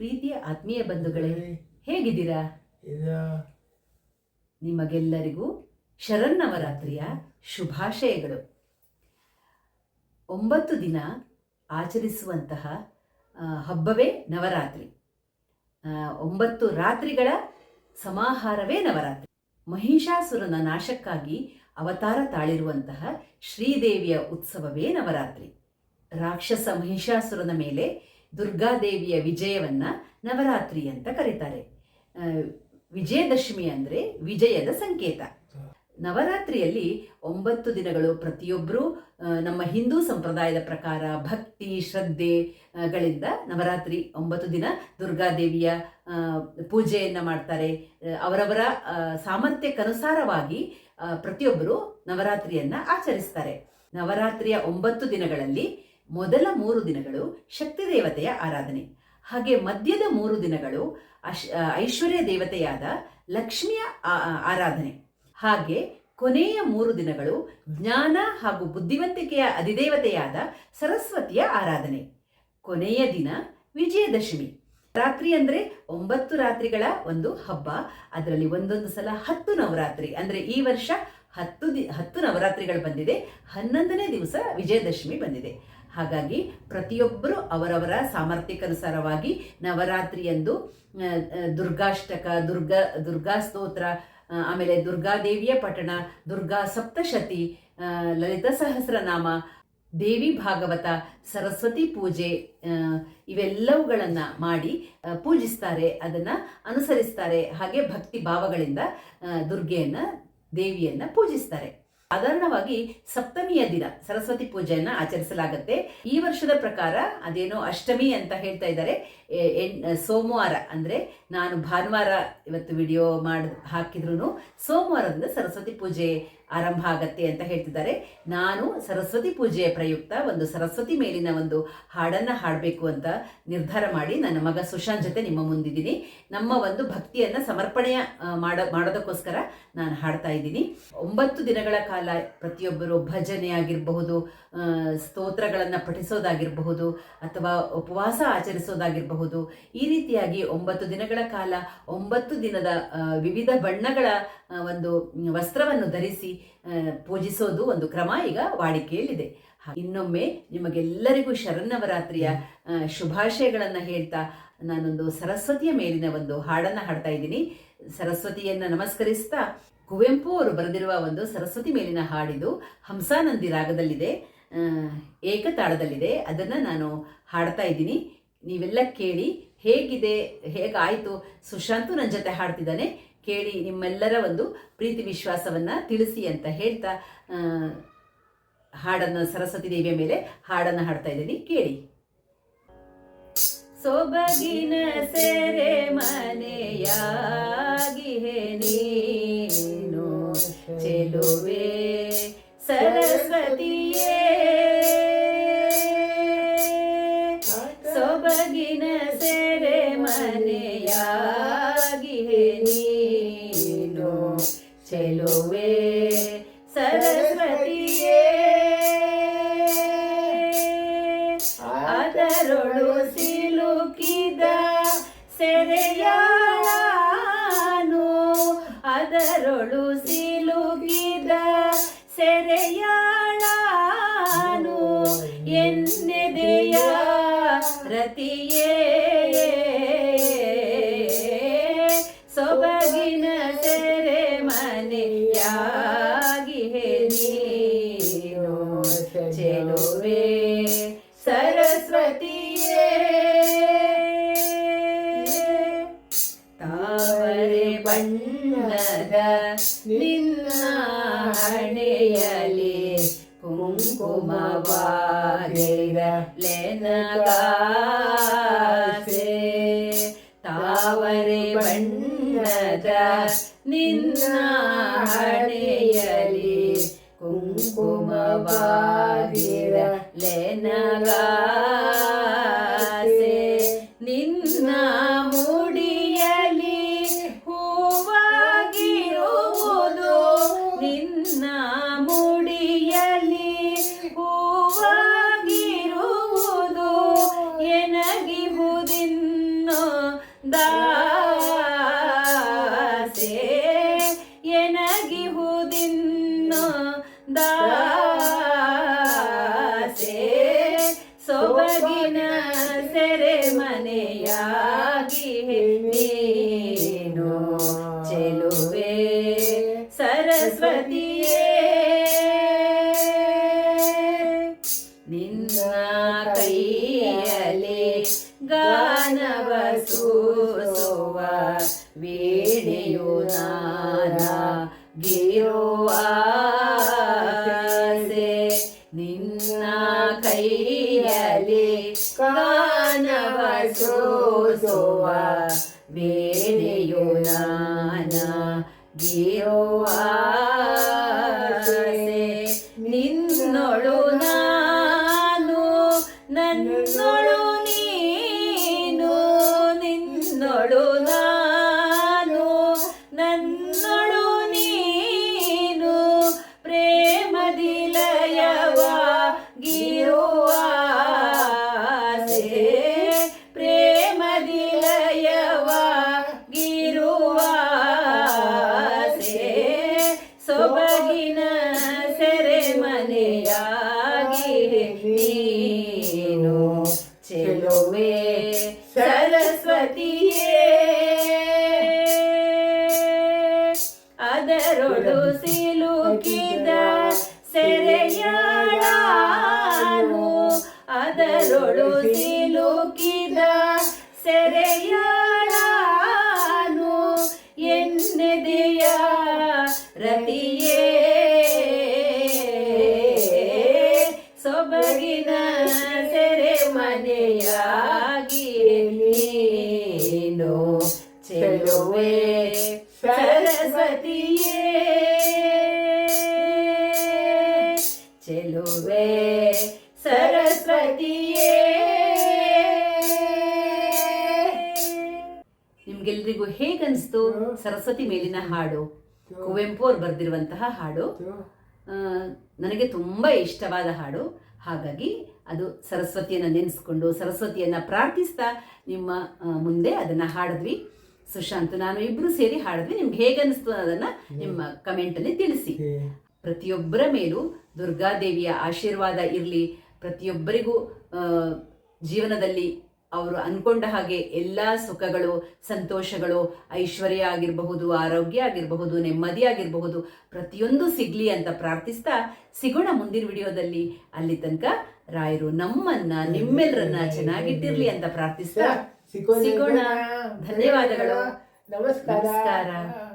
ಪ್ರೀತಿಯ ಆತ್ಮೀಯ ಬಂಧುಗಳೇ ಹೇಗಿದ್ದೀರಾ? ನಿಮಗೆಲ್ಲರಿಗೂ ಶರನ್ನವರಾತ್ರಿಯ ಶುಭಾಶಯಗಳು. ಒಂಬತ್ತು ದಿನ ಆಚರಿಸುವಂತಹ ಹಬ್ಬವೇ ನವರಾತ್ರಿ. ಒಂಬತ್ತು ರಾತ್ರಿಗಳ ಸಮಾಹಾರವೇ ನವರಾತ್ರಿ. ಮಹಿಷಾಸುರನ ನಾಶಕ್ಕಾಗಿ ಅವತಾರ ತಾಳಿರುವಂತಹ ಶ್ರೀದೇವಿಯ ಉತ್ಸವವೇ ನವರಾತ್ರಿ. ರಾಕ್ಷಸ ಮಹಿಷಾಸುರನ ಮೇಲೆ ದುರ್ಗಾದೇವಿಯ ವಿಜಯವನ್ನ ನವರಾತ್ರಿ ಅಂತ ಕರೀತಾರೆ. ವಿಜಯದಶಮಿ ಅಂದರೆ ವಿಜಯದ ಸಂಕೇತ. ನವರಾತ್ರಿಯಲ್ಲಿ ಒಂಬತ್ತು ದಿನಗಳು ಪ್ರತಿಯೊಬ್ಬರೂ ನಮ್ಮ ಹಿಂದೂ ಸಂಪ್ರದಾಯದ ಪ್ರಕಾರ ಭಕ್ತಿ ಶ್ರದ್ಧೆಗಳಿಂದ ಗಳಿಂದ ನವರಾತ್ರಿ ಒಂಬತ್ತು ದಿನ ದುರ್ಗಾದೇವಿಯ ಪೂಜೆಯನ್ನು ಮಾಡ್ತಾರೆ. ಅವರವರ ಸಾಮರ್ಥ್ಯಕ್ಕನುಸಾರವಾಗಿ ಪ್ರತಿಯೊಬ್ಬರು ನವರಾತ್ರಿಯನ್ನು ಆಚರಿಸ್ತಾರೆ. ನವರಾತ್ರಿಯ ಒಂಬತ್ತು ದಿನಗಳಲ್ಲಿ ಮೊದಲ ಮೂರು ದಿನಗಳು ಶಕ್ತಿ ದೇವತೆಯ ಆರಾಧನೆ. ಹಾಗೆ ಮಧ್ಯದ ಮೂರು ದಿನಗಳು ಐಶ್ವರ್ಯ ದೇವತೆಯಾದ ಲಕ್ಷ್ಮಿಯ ಆರಾಧನೆ. ಹಾಗೆ ಕೊನೆಯ ಮೂರು ದಿನಗಳು ಜ್ಞಾನ ಹಾಗೂ ಬುದ್ಧಿವಂತಿಕೆಯ ಅಧಿದೇವತೆಯಾದ ಸರಸ್ವತಿಯ ಆರಾಧನೆ. ಕೊನೆಯ ದಿನ ವಿಜಯದಶಮಿ. ರಾತ್ರಿ ಅಂದ್ರೆ ಒಂಬತ್ತು ರಾತ್ರಿಗಳ ಒಂದು ಹಬ್ಬ. ಅದರಲ್ಲಿ ಒಂದೊಂದು ಸಲ ಹತ್ತು ನವರಾತ್ರಿ. ಅಂದ್ರೆ ಈ ವರ್ಷ ಹತ್ತು ದಿ, ಹತ್ತು ನವರಾತ್ರಿಗಳು ಬಂದಿದೆ. ಹನ್ನೊಂದನೇ ದಿವಸ ವಿಜಯದಶಮಿ ಬಂದಿದೆ. ಹಾಗಾಗಿ ಪ್ರತಿಯೊಬ್ಬರು ಅವರವರ ಸಾಮರ್ಥ್ಯಕ್ಕನುಸಾರವಾಗಿ ನವರಾತ್ರಿಯಂದು ದುರ್ಗಾಷ್ಟಕ, ದುರ್ಗಾ ದುರ್ಗಾ ಸ್ತೋತ್ರ ಆಮೇಲೆ ದುರ್ಗಾದೇವಿಯ ಪಠಣ, ದುರ್ಗಾ ಸಪ್ತಶತಿ ಲಲಿತ ಸಹಸ್ರನಾಮ, ದೇವಿ ಭಾಗವತ, ಸರಸ್ವತಿ ಪೂಜೆ ಇವೆಲ್ಲವುಗಳನ್ನು ಮಾಡಿ ಪೂಜಿಸ್ತಾರೆ, ಅದನ್ನು ಅನುಸರಿಸ್ತಾರೆ, ಹಾಗೆ ಭಕ್ತಿ ಭಾವಗಳಿಂದ ದುರ್ಗೆಯನ್ನು, ದೇವಿಯನ್ನ ಪೂಜಿಸ್ತಾರೆ. ಸಾಧಾರಣವಾಗಿ ಸಪ್ತಮಿಯ ದಿನ ಸರಸ್ವತಿ ಪೂಜೆಯನ್ನ ಆಚರಿಸಲಾಗುತ್ತೆ. ಈ ವರ್ಷದ ಪ್ರಕಾರ ಅದೇನೋ ಅಷ್ಟಮಿ ಅಂತ ಹೇಳ್ತಾ ಇದ್ದಾರೆ. ಎ- ಎಣ್- ಸೋಮವಾರ ಅಂದ್ರೆ ನಾನು ಭಾನುವಾರ ಇವತ್ತು ವಿಡಿಯೋ ಮಾಡಿ ಹಾಕಿದ್ರು ಸೋಮವಾರದಿಂದ ಸರಸ್ವತಿ ಪೂಜೆ ಆರಂಭ ಆಗತ್ತೆ ಅಂತ ಹೇಳ್ತಿದ್ದಾರೆ. ನಾನು ಸರಸ್ವತಿ ಪೂಜೆಯ ಪ್ರಯುಕ್ತ ಒಂದು ಸರಸ್ವತಿ ಮೇಲಿನ ಒಂದು ಹಾಡನ್ನ ಹಾಡಬೇಕು ಅಂತ ನಿರ್ಧಾರ ಮಾಡಿ ನನ್ನ ಮಗ ಸುಶಾಂತ್ ಜೊತೆ ನಿಮ್ಮ ಮುಂದಿದ್ದೀನಿ. ನಮ್ಮ ಒಂದು ಭಕ್ತಿಯನ್ನ ಸಮರ್ಪಣೆ ಮಾಡೋ, ಮಾಡೋದಕ್ಕೋಸ್ಕರ ನಾನು ಹಾಡ್ತಾ ಇದ್ದೀನಿ. ಒಂಬತ್ತು ದಿನಗಳ ಕಾಲ ಪ್ರತಿಯೊಬ್ಬರು ಭಜನೆ ಆಗಿರಬಹುದು ಸ್ತೋತ್ರಗಳನ್ನು ಪಠಿಸೋದಾಗಿರಬಹುದು ಅಥವಾ ಉಪವಾಸ ಆಚರಿಸೋದಾಗಿರಬಹುದು. ಈ ರೀತಿಯಾಗಿ ಒಂಬತ್ತು ದಿನಗಳ ಕಾಲ, ಒಂಬತ್ತು ದಿನದ ವಿವಿಧ ಬಣ್ಣಗಳ ಒಂದು ವಸ್ತ್ರವನ್ನು ಧರಿಸಿ ಪೂಜಿಸೋದು ಒಂದು ಕ್ರಮ ಈಗ ವಾಡಿಕೆಯಲ್ಲಿದೆ. ಇನ್ನೊಮ್ಮೆ ನಿಮಗೆಲ್ಲರಿಗೂ ಶರನ್ನವರಾತ್ರಿಯ ಶುಭಾಶಯಗಳನ್ನು ಹೇಳ್ತಾ ನಾನೊಂದು ಸರಸ್ವತಿಯ ಮೇಲಿನ ಒಂದು ಹಾಡನ್ನು ಹಾಡ್ತಾ ಇದ್ದೀನಿ. ಸರಸ್ವತಿಯನ್ನ ನಮಸ್ಕರಿಸ್ತಾ ಕುವೆಂಪು ಅವರು ಬರೆದಿರುವ ಒಂದು ಸರಸ್ವತಿ ಮೇಲಿನ ಹಾಡಿದು ಹಂಸಾನಂದಿ ರಾಗದಲ್ಲಿದೆ ಏಕತಾಳದಲ್ಲಿದೆ. ಅದನ್ನು ನಾನು ಹಾಡ್ತಾ ಇದ್ದೀನಿ. ನೀವೆಲ್ಲ ಕೇಳಿ ಹೇಗಿದೆ, ಹೇಗಾಯಿತು? ಸುಶಾಂತು ನನ್ನ ಜೊತೆ ಹಾಡ್ತಿದ್ದಾನೆ. ಕೇಳಿ ನಿಮ್ಮೆಲ್ಲರ ಒಂದು ಪ್ರೀತಿ ವಿಶ್ವಾಸವನ್ನು ತಿಳಿಸಿ ಅಂತ ಹೇಳ್ತಾ ಹಾಡನ್ನು ಸರಸ್ವತಿ ದೇವಿಯ ಮೇಲೆ ಹಾಡನ್ನು ಹಾಡ್ತಾ ಇದ್ದೀನಿ. ಕೇಳಿ. ಸೊಬಗಿನ ಸೆರೆ ಮನೆಯಾಗಿಹೆ ನೀನು ತಾವರೆ ಬಣ್ಣದ ನಿನ್ನ ಹಣೆಯಲಿ ಕುಂಕುಮವಾಗಿರಲೆನಗಾಸೆ ತಾವರೆ ಬಣ್ಣದ ನಿನ್ನ ಹಣೆಯಲಿ ಕುಂಕುಮವಾಗಿರಲೆನಗಾಸೆ ವೀಣೆಯು ನಾನಾಗಿರುವ ಆಸೆ ನಿನ್ನ ಕೈಯಲ್ಲಿ ಗಾನವ ಸೋಸುವ ಬೇರೆಯು ನಾನಾಗಿರುವ ಆಸೆ ಅದರೊಳು ಸಿಲುಕಿದ ಸೆರೆಯಾಳಾನು ಅದರೊಳು ಸಿಲುಕಿದ ಚೆಲುವೆ ಸರಸ್ವತಿಯೇ. ನಿಮ್ಗೆಲ್ರಿಗೂ ಹೇಗನ್ಸ್ತು ಸರಸ್ವತಿ ಮೇಲಿನ ಹಾಡು? ಕುವೆಂಪು ಅವ್ರು ಬರೆದಿರುವಂತಹ ಹಾಡು. ನನಗೆ ತುಂಬ ಇಷ್ಟವಾದ ಹಾಡು. ಹಾಗಾಗಿ ಅದು ಸರಸ್ವತಿಯನ್ನು ನೆನೆಸ್ಕೊಂಡು ಸರಸ್ವತಿಯನ್ನು ಪ್ರಾರ್ಥಿಸ್ತಾ ನಿಮ್ಮ ಮುಂದೆ ಅದನ್ನು ಹಾಡಿದ್ವಿ. ಸುಶಾಂತ್ ನಾನು ಇಬ್ರು ಸೇರಿ ಹಾಡಿದ್ವಿ. ನಿಮ್ಗೆ ಹೇಗನ್ನಿಸ್ತು ಅದನ್ನ ನಿಮ್ಮ ಕಮೆಂಟಲ್ಲಿ ತಿಳಿಸಿ. ಪ್ರತಿಯೊಬ್ಬರ ಮೇಲೂ ದುರ್ಗಾದೇವಿಯ ಆಶೀರ್ವಾದ ಇರಲಿ. ಪ್ರತಿಯೊಬ್ಬರಿಗೂ ಜೀವನದಲ್ಲಿ ಅವರು ಅನ್ಕೊಂಡ ಹಾಗೆ ಎಲ್ಲ ಸುಖಗಳು ಸಂತೋಷಗಳು ಐಶ್ವರ್ಯ ಆಗಿರಬಹುದು ಆರೋಗ್ಯ ಆಗಿರಬಹುದು ನೆಮ್ಮದಿ ಆಗಿರಬಹುದು ಪ್ರತಿಯೊಂದು ಸಿಗ್ಲಿ ಅಂತ ಪ್ರಾರ್ಥಿಸ್ತಾ ಸಿಗೋಣ ಮುಂದಿನ ವಿಡಿಯೋದಲ್ಲಿ. ಅಲ್ಲಿ ತನಕ ರಾಯರು ನಮ್ಮನ್ನ ನಿಮ್ಮೆಲ್ಲರನ್ನ ಚೆನ್ನಾಗಿಟ್ಟಿರ್ಲಿ ಅಂತ ಪ್ರಾರ್ಥಿಸ್ತಾ ಸಿಗೋಣ ಧನ್ಯವಾದಗಳು. ನಮಸ್ಕಾರ. ನಮಸ್ಕಾರ.